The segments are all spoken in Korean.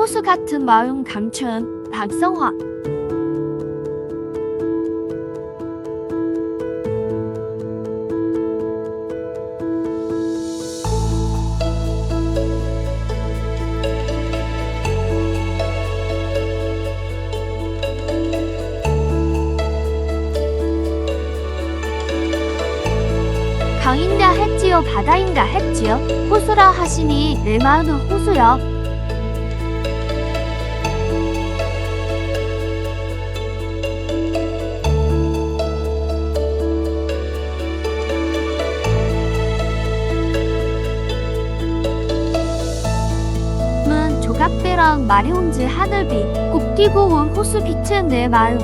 호수 같은 마음 강춘 박성화. 강인가 했지요 바다인가 했지요? 호수라 하시니 내 마음은 호수여 문 조각배랑 마려운지 하늘비 곱디고 온 호수 빛은 내 마음.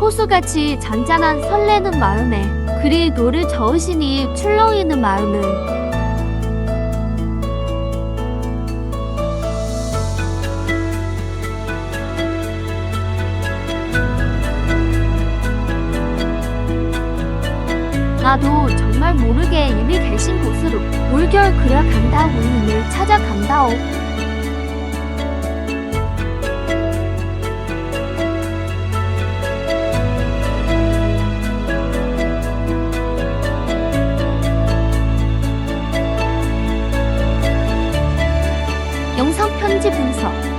호수같이 잔잔한 설레는 마음에 그리 노를 저으시니 출렁이는 마음은 누나도 정말 모르게 이미 계신 곳으로 물결 그려간다 우인을 찾아간다오. 영상 편지 분석